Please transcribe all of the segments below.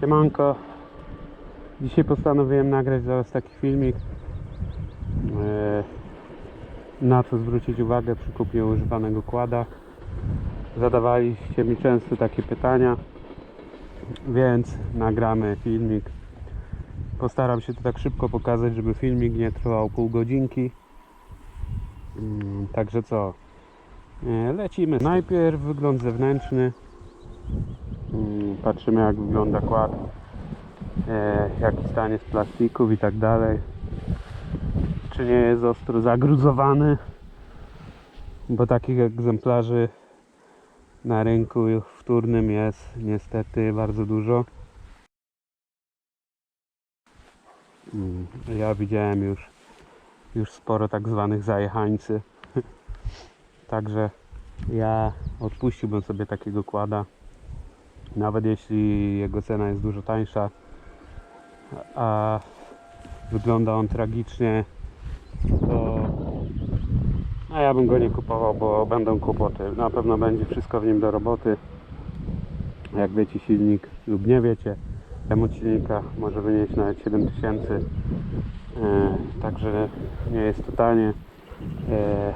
Siemanko. Dzisiaj postanowiłem nagrać dla Was taki filmik. e, Na co zwrócić uwagę przy kupnie używanego kłada. Zadawaliście mi często takie pytania, więc nagramy filmik. Postaram się to tak szybko pokazać, żeby filmik nie trwał pół godzinki. Mm, Także co? E, Lecimy. Najpierw wygląd zewnętrzny. Mm, Patrzymy jak wygląda kład, e, jaki stan jest plastików i tak dalej. Czy nie jest ostro zagruzowany, bo takich egzemplarzy na rynku wtórnym jest niestety bardzo dużo. Ja widziałem już, już sporo tak zwanych zajechańcy. Także ja odpuściłbym sobie takiego kłada. Nawet jeśli jego cena jest dużo tańsza, a wygląda on tragicznie, to a ja bym go nie kupował, bo będą kłopoty. Na pewno będzie wszystko w nim do roboty. Jak wiecie silnik lub nie wiecie, remont silnika może wynieść nawet 7000 e, Także nie jest to tanie. E,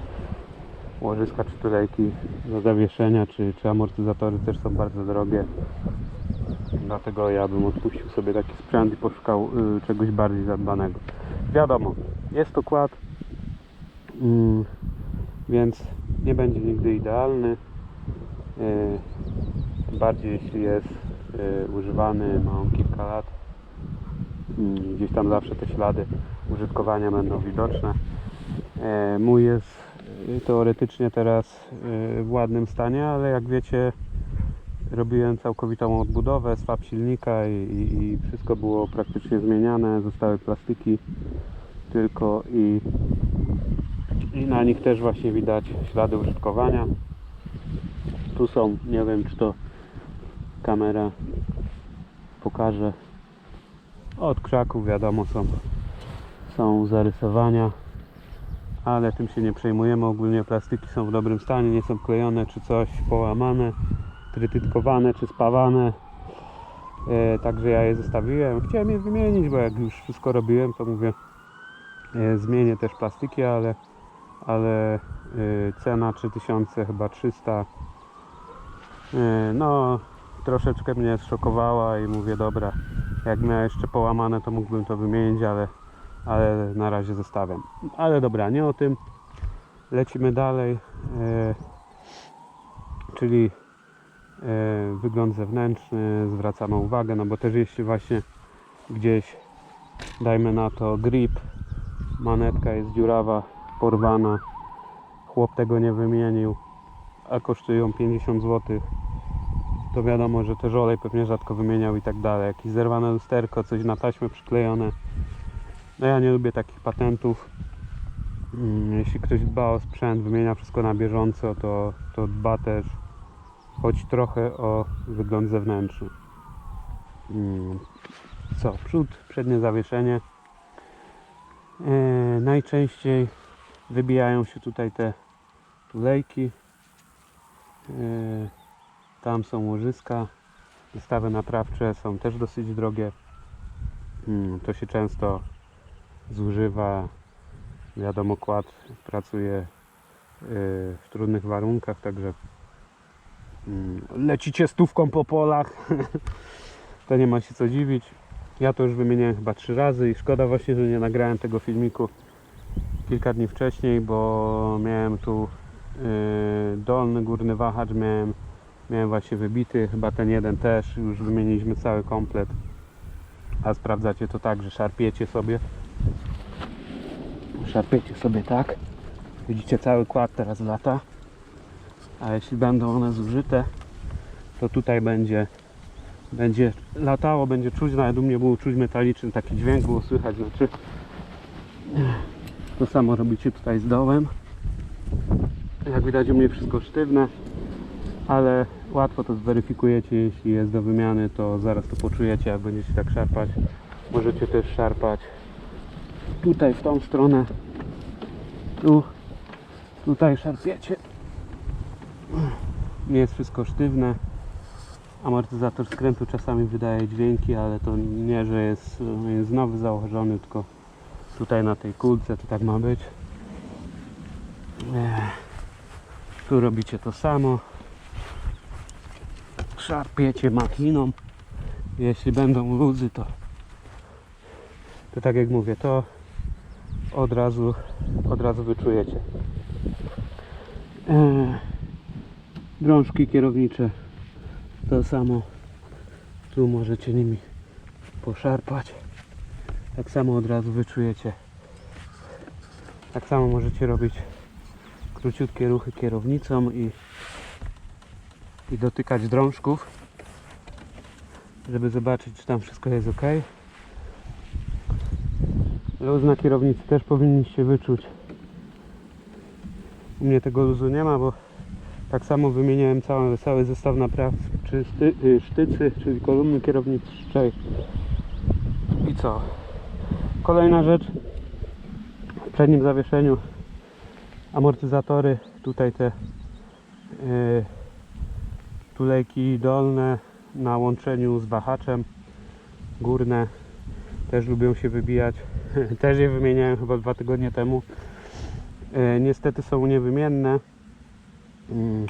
łożyska czy tulejki do zawieszenia czy, czy amortyzatory też są bardzo drogie. Dlatego ja bym odpuścił sobie taki sprzęt i poszukał y, czegoś bardziej zadbanego. Wiadomo, jest to kład, mm, więc nie będzie nigdy idealny. Y, tym bardziej jeśli jest y, używany, ma on kilka lat. Mm, Gdzieś tam zawsze te ślady użytkowania będą widoczne. E, Mój jest y, teoretycznie teraz y, w ładnym stanie, ale jak wiecie robiłem całkowitą odbudowę swap silnika i, i, i wszystko było praktycznie zmieniane, zostały plastiki tylko i, i na nich też właśnie widać ślady użytkowania. Tu są, nie wiem czy to kamera pokaże. Od krzaków wiadomo są, są zarysowania ale tym się nie przejmujemy. Ogólnie plastiki są w dobrym stanie, nie są klejone czy coś połamane, trytytkowane czy spawane. E, także ja je zostawiłem. Chciałem je wymienić, bo jak już wszystko robiłem, to mówię, e, zmienię też plastiki, ale, ale e, cena 3000, chyba 300. E, no, troszeczkę mnie zszokowała i mówię, dobra, jak miał jeszcze połamane, to mógłbym to wymienić, ale ale na razie zostawiam. Ale dobra, nie o tym. Lecimy dalej. E, czyli e, wygląd zewnętrzny, zwracamy uwagę, no bo też jeśli właśnie gdzieś dajmy na to grip, manetka jest dziurawa, porwana, chłop tego nie wymienił, a kosztują 50 zł, to wiadomo, że też olej pewnie rzadko wymieniał i tak dalej. Jakieś zerwane lusterko, coś na taśmę przyklejone, no ja nie lubię takich patentów. Mm, Jeśli ktoś dba o sprzęt, wymienia wszystko na bieżąco, to, to dba też choć trochę o wygląd zewnętrzny. Mm, Co? Przód, przednie zawieszenie. E, najczęściej wybijają się tutaj te tulejki. E, tam są łożyska. Zestawy naprawcze są też dosyć drogie. Mm, To się często zużywa. Wiadomo, kład pracuje y, w trudnych warunkach, także mm, lecicie stówką po polach, to nie ma się co dziwić. Ja to już wymieniałem chyba trzy razy i szkoda właśnie, że nie nagrałem tego filmiku kilka dni wcześniej, bo miałem tu y, dolny górny wahacz, miałem, miałem właśnie wybity, chyba ten jeden też, już wymieniliśmy cały komplet. A sprawdzacie to tak, że szarpiecie sobie szarpiecie sobie tak. Widzicie cały kład teraz lata. A jeśli będą one zużyte, to tutaj będzie będzie latało, będzie czuć, nawet u mnie było czuć metaliczny taki dźwięk, było słychać, znaczy to samo robicie tutaj z dołem. Jak widać u mnie wszystko sztywne, ale łatwo to zweryfikujecie, jeśli jest do wymiany, to zaraz to poczujecie, jak będziecie tak szarpać. Możecie też szarpać tutaj w tą stronę. Tu, tutaj szarpiecie. Nie jest wszystko sztywne. Amortyzator skrętu czasami wydaje dźwięki, ale to nie, że jest, jest nowy założony, tylko tutaj na tej kulce to tak ma być. Tu robicie to samo. Szarpiecie machiną. Jeśli będą luzy, to, to tak jak mówię, to od razu, od razu wyczujecie. Eee, drążki kierownicze to samo. Tu możecie nimi poszarpać. Tak samo od razu wyczujecie. Tak samo możecie robić króciutkie ruchy kierownicą i, i dotykać drążków, żeby zobaczyć, czy tam wszystko jest ok. Luz na kierownicy też powinniście wyczuć. U mnie tego luzu nie ma, bo tak samo wymieniałem cały, cały zestaw napraw czy y, sztycy, czyli kolumny kierowniczej. I co? Kolejna rzecz w przednim zawieszeniu amortyzatory, tutaj te yy, tulejki dolne na łączeniu z wahaczem, górne też lubią się wybijać. też je wymieniałem chyba dwa tygodnie temu. Yy, niestety są niewymienne. Yy,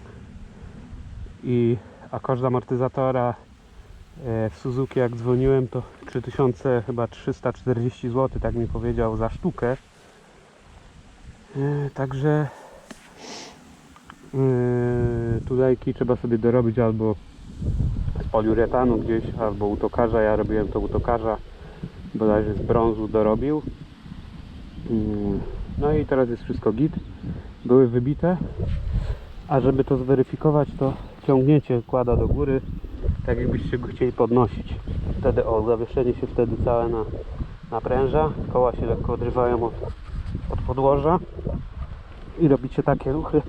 I a amortyzatora yy, w Suzuki jak dzwoniłem to 3000 chyba 340 zł, tak mi powiedział za sztukę. Yy, Także tulejki trzeba sobie dorobić albo z poliuretanu gdzieś, albo u tokarza. Ja robiłem to u tokarza, bodajże z brązu dorobił. Yy, No i teraz jest wszystko git. Były wybite. A żeby to zweryfikować, to ciągniecie kłada do góry, tak jakbyście go chcieli podnosić. Wtedy o, zawieszenie się wtedy całe na, napręża. Koła się lekko odrywają od, od podłoża i robicie takie ruchy.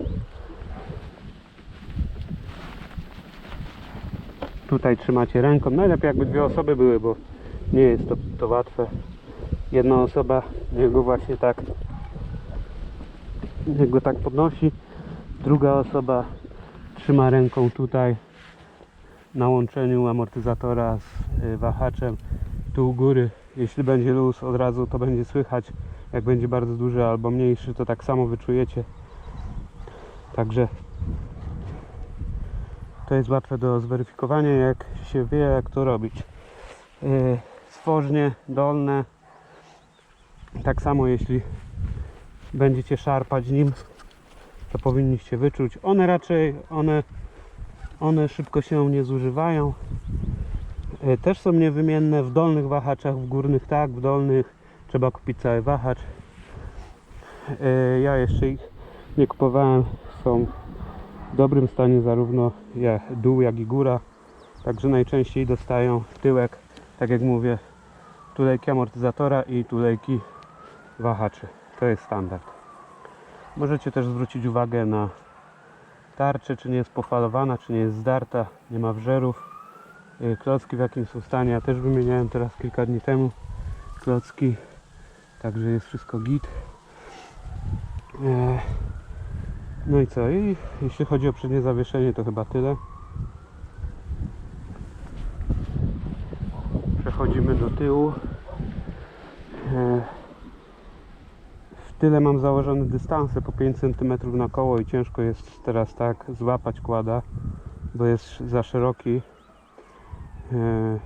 Tutaj trzymacie ręką. Najlepiej jakby dwie osoby były, bo nie jest to, to łatwe. Jedna osoba niech go właśnie tak niech go tak podnosi. Druga osoba trzyma ręką tutaj na łączeniu amortyzatora z y, wahaczem tu u góry. Jeśli będzie luz od razu to będzie słychać. Jak będzie bardzo duży albo mniejszy to tak samo wyczujecie. Także to jest łatwe do zweryfikowania jak się wie jak to robić. Yy, Stworznie dolne tak samo jeśli będziecie szarpać nim to powinniście wyczuć. One raczej, one, one szybko się nie zużywają. E, Też są niewymienne w dolnych wahaczach, w górnych tak, w dolnych trzeba kupić cały wahacz. E, Ja jeszcze ich nie kupowałem, są w dobrym stanie zarówno jak dół, jak i góra. Także najczęściej dostają tyłek, tak jak mówię, tulejki amortyzatora i tulejki wahaczy. To jest standard. Możecie też zwrócić uwagę na tarczę, czy nie jest pofalowana, czy nie jest zdarta, nie ma wżerów. Yy, Klocki w jakim są stanie, ja też wymieniałem teraz kilka dni temu klocki, także jest wszystko git. No i co? I jeśli chodzi o przednie zawieszenie, to chyba tyle. Przechodzimy do tyłu. Eee, w tyle mam założone dystanse po 5 cm na koło i ciężko jest teraz tak złapać kłada, bo jest za szeroki. E,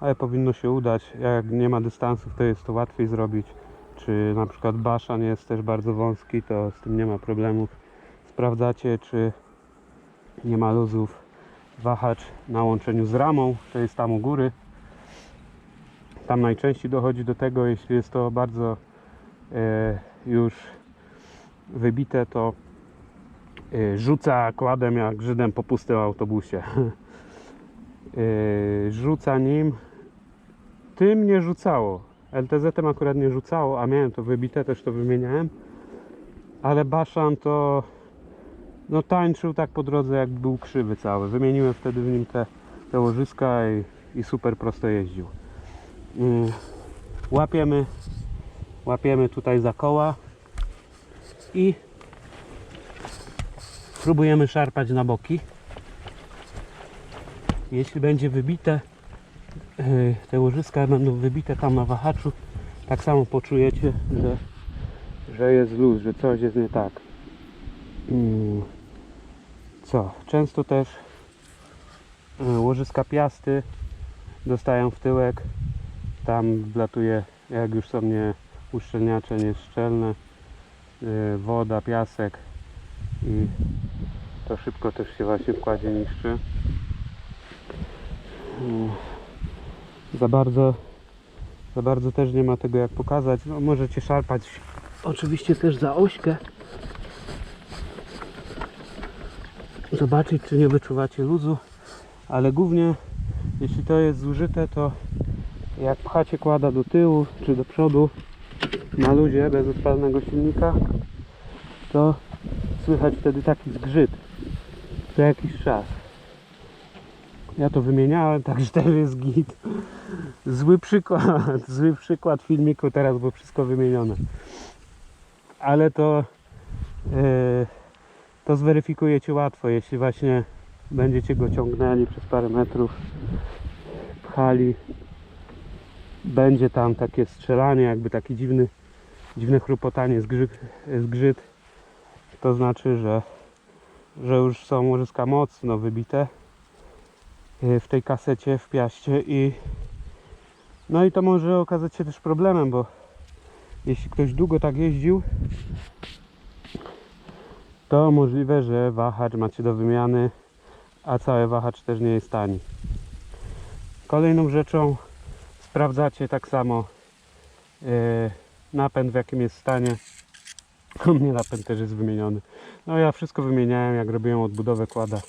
Ale powinno się udać. Jak nie ma dystansów, to jest to łatwiej zrobić. Czy na przykład baszan jest też bardzo wąski, to z tym nie ma problemów. Sprawdzacie, czy nie ma luzów. Wahacz na łączeniu z ramą, to jest tam u góry. Tam najczęściej dochodzi do tego, jeśli jest to bardzo e, już wybite, to e, rzuca kładem jak Żydem po pustym autobusie. E, rzuca nim, tym nie rzucało. LTZ-em akurat nie rzucało, a miałem to wybite, też to wymieniałem. Ale Baszan to no tańczył tak po drodze, jak był krzywy cały. Wymieniłem wtedy w nim te, te łożyska i, i super prosto jeździł. Mm, Łapiemy łapiemy tutaj za koła i próbujemy szarpać na boki. Jeśli będzie wybite, yy, te łożyska będą wybite tam na wahaczu, tak samo poczujecie, że, że jest luz, że coś jest nie tak. Co? Często też yy, łożyska piasty dostają w tyłek. Tam wlatuje, jak już są nie uszczelniacze, nieszczelne, yy, woda, piasek i to szybko też się właśnie w kładzie niszczy. Mm. Za bardzo, za bardzo też nie ma tego jak pokazać. No, możecie szarpać oczywiście też za ośkę. Zobaczyć czy nie wyczuwacie luzu, ale głównie jeśli to jest zużyte to jak pchacie kłada do tyłu czy do przodu na luzie bez odpalnego silnika to słychać wtedy taki zgrzyt co jakiś czas. Ja to wymieniałem, także też jest git. Zły przykład, zły przykład filmiku teraz, bo wszystko wymienione. Ale to e, to zweryfikujecie łatwo, jeśli właśnie będziecie go ciągnęli przez parę metrów, pchali. Będzie tam takie strzelanie, jakby taki dziwny, dziwne chrupotanie, zgrzyt, zgrzyt. To znaczy, że że już są łożyska mocno wybite y, w tej kasecie, w piaście i no i to może okazać się też problemem, bo jeśli ktoś długo tak jeździł to możliwe, że wahacz macie do wymiany a cały wahacz też nie jest tani kolejną rzeczą sprawdzacie tak samo yy, napęd w jakim jest stanie u mnie napęd też jest wymieniony no ja wszystko wymieniałem, jak robiłem odbudowę kłada.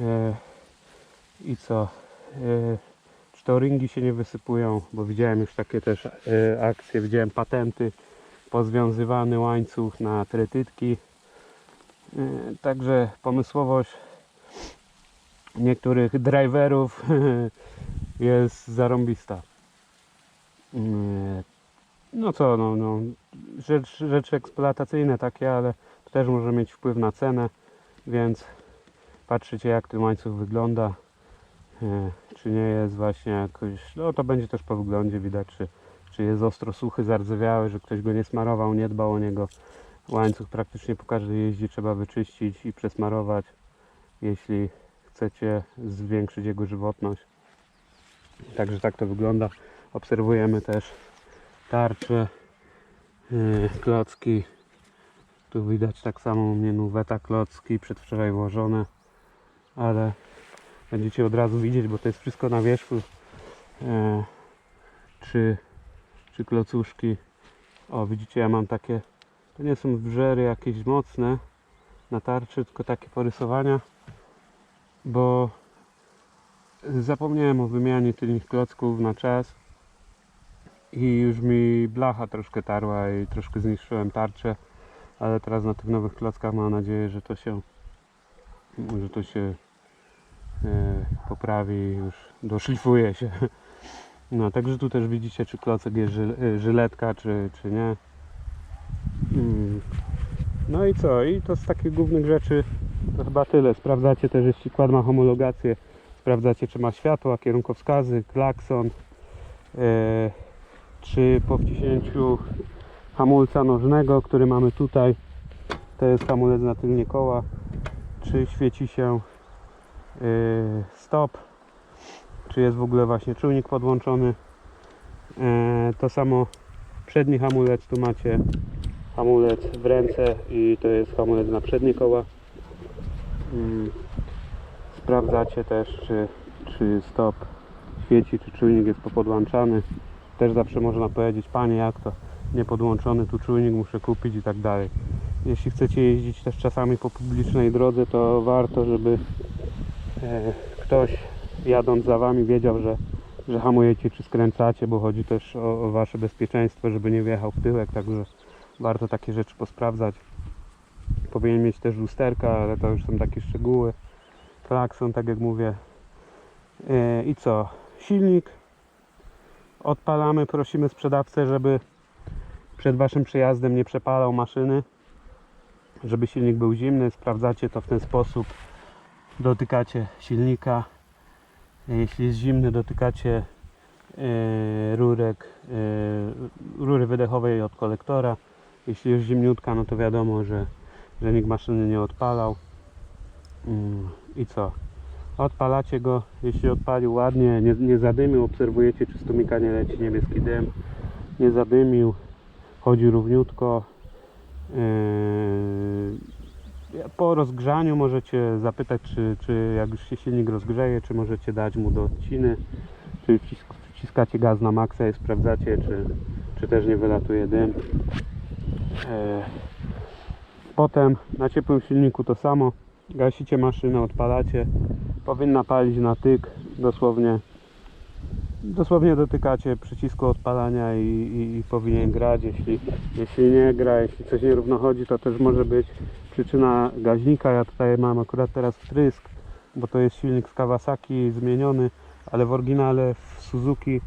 E, I co? E, czy to ringi się nie wysypują, bo widziałem już takie też e, akcje, widziałem patenty, pozwiązywany łańcuch na tretytki. E, także pomysłowość niektórych driverów jest zarąbista. E, no co, no, no rzecz, rzeczy eksploatacyjne takie, ale to też może mieć wpływ na cenę, więc patrzycie jak ten łańcuch wygląda, e, czy nie jest właśnie jakoś, no to będzie też po wyglądzie widać, czy, czy jest ostro suchy, zardzewiały, że ktoś go nie smarował, nie dbał o niego. Łańcuch praktycznie po każdej jeździe trzeba wyczyścić i przesmarować, jeśli chcecie zwiększyć jego żywotność. Także tak to wygląda. Obserwujemy też tarcze, yy, klocki. Tu widać tak samo u mnie nuweta klocki przedwczoraj włożone, ale będziecie od razu widzieć, bo to jest wszystko na wierzchu. Czy, czy klocuszki. O, widzicie, ja mam takie, to nie są wrzery jakieś mocne na tarczy, tylko takie porysowania, bo zapomniałem o wymianie tylnych klocków na czas i już mi blacha troszkę tarła i troszkę zniszczyłem tarczę ale teraz na tych nowych klockach mam nadzieję, że to się że to się e, poprawi już doszlifuje się no także tu też widzicie czy klocek jest e, żyletka czy, czy nie. No i co? I to z takich głównych rzeczy to chyba tyle. Sprawdzacie też jeśli kład ma homologację. Sprawdzacie czy ma światła, kierunkowskazy, klakson e, czy po wciśnięciu hamulca nożnego, który mamy tutaj to jest hamulec na tylnie koła czy świeci się yy, stop czy jest w ogóle właśnie czujnik podłączony. Yy, to samo przedni hamulec tu macie hamulec w ręce i to jest hamulec na przednie koła. Sprawdzacie też czy, czy stop świeci czy czujnik jest popodłączany. Też zawsze można powiedzieć panie jak to? Nie podłączony tu czujnik muszę kupić i tak dalej. Jeśli chcecie jeździć też czasami po publicznej drodze to warto żeby e, ktoś jadąc za wami wiedział że, że hamujecie czy skręcacie bo chodzi też o, o wasze bezpieczeństwo żeby nie wjechał w tyłek także warto takie rzeczy posprawdzać powinien mieć też lusterka ale to już są takie szczegóły klakson tak jak mówię e, i co silnik odpalamy prosimy sprzedawcę żeby przed waszym przyjazdem nie przepalał maszyny, żeby silnik był zimny. Sprawdzacie to w ten sposób. Dotykacie silnika. Jeśli jest zimny, dotykacie e, rurek, e, rury wydechowej od kolektora. Jeśli jest zimniutka, no to wiadomo, że, że nikt maszyny nie odpalał. Mm, I co? Odpalacie go, jeśli odpalił ładnie, nie, nie zadymił, obserwujecie czy z tłumika nie leci niebieski dym, nie zadymił, chodzi równiutko. Yy, po rozgrzaniu możecie zapytać, czy, czy jak już się silnik rozgrzeje, czy możecie dać mu do odciny, czy wcisk- wciskacie gaz na maksa i sprawdzacie, czy, czy też nie wylatuje dym. Yy, Potem na ciepłym silniku to samo. Gasicie maszynę, odpalacie. Powinna palić na tyk. Dosłownie dosłownie dotykacie przycisku odpalania i, i, i powinien grać. Jeśli, jeśli nie gra, jeśli coś nierówno chodzi, to też może być przyczyna gaźnika. Ja tutaj mam akurat teraz wtrysk, bo to jest silnik z Kawasaki zmieniony, ale w oryginale w Suzuki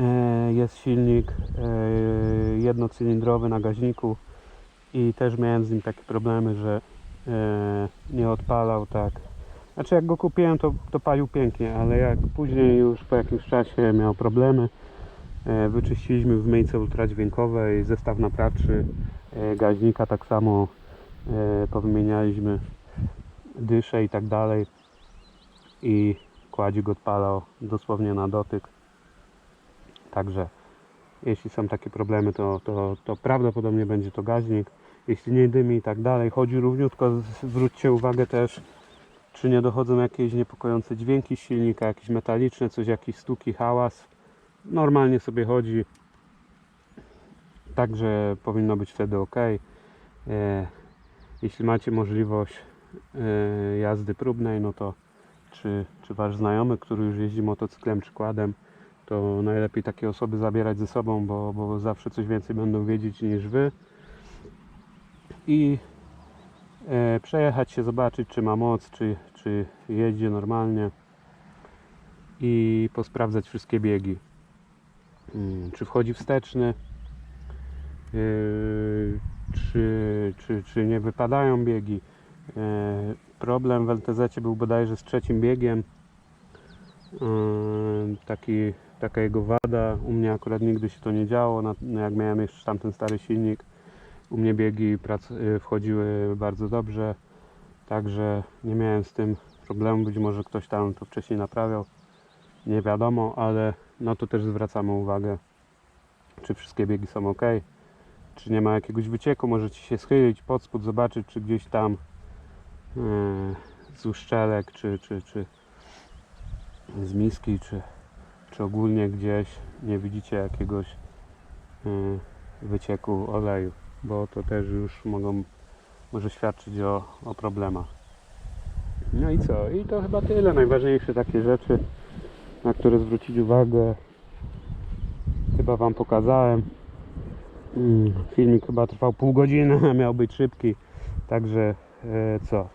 e, jest silnik e, jednocylindrowy na gaźniku i też miałem z nim takie problemy, że e, nie odpalał tak. Znaczy jak go kupiłem to, to palił pięknie, ale jak później już po jakimś czasie miał problemy, e, wyczyściliśmy w myjce ultradźwiękowej zestaw naprawczy e, gaźnika, tak samo powymienialiśmy dysze i tak dalej i kładzik odpalał dosłownie na dotyk. Także jeśli są takie problemy, to, to, to prawdopodobnie będzie to gaźnik. Jeśli nie dymi i tak dalej, chodzi równiutko. Zwróćcie uwagę też, czy nie dochodzą jakieś niepokojące dźwięki silnika, jakieś metaliczne, coś, jakiś stuki, hałas. Normalnie sobie chodzi. Także powinno być wtedy ok. E, jeśli macie możliwość e, jazdy próbnej, no to czy, czy wasz znajomy, który już jeździ motocyklem czy kładem, to najlepiej takie osoby zabierać ze sobą, bo, bo zawsze coś więcej będą wiedzieć niż wy. I e, przejechać się, zobaczyć, czy ma moc, czy, czy jedzie normalnie i posprawdzać wszystkie biegi. Mm, Czy wchodzi wsteczny, yy, czy, czy, czy nie wypadają biegi. E, Problem w LTZ był bodajże z trzecim biegiem. Yy, Taki, taka jego wada. U mnie akurat nigdy się to nie działo. Na- no Jak miałem jeszcze tamten stary silnik, u mnie biegi prac, y, wchodziły bardzo dobrze. Także nie miałem z tym problemu. Być może ktoś tam to wcześniej naprawiał. Nie wiadomo, ale no to też zwracamy uwagę, czy wszystkie biegi są ok. Czy nie ma jakiegoś wycieku. Możecie się schylić pod spód, zobaczyć, czy gdzieś tam yy, z uszczelek, czy, czy, czy z miski, czy, czy ogólnie gdzieś nie widzicie jakiegoś yy, wycieku oleju, bo to też już mogą, może świadczyć o, o problemach. No i co? I to chyba tyle. Najważniejsze takie rzeczy, na które zwrócić uwagę. Chyba Wam pokazałem. Mm, Filmik chyba trwał pół godziny, a miał być szybki. Także e, co?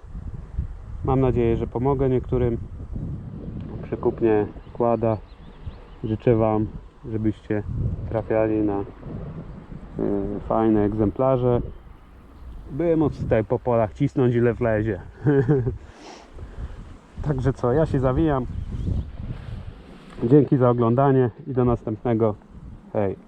Mam nadzieję, że pomogę niektórym przy kupnie kłada. Życzę Wam, żebyście trafiali na e, fajne egzemplarze. By móc tutaj po polach cisnąć ile wlezie. Także co, ja się zawijam. Dzięki za oglądanie i do następnego. Hej.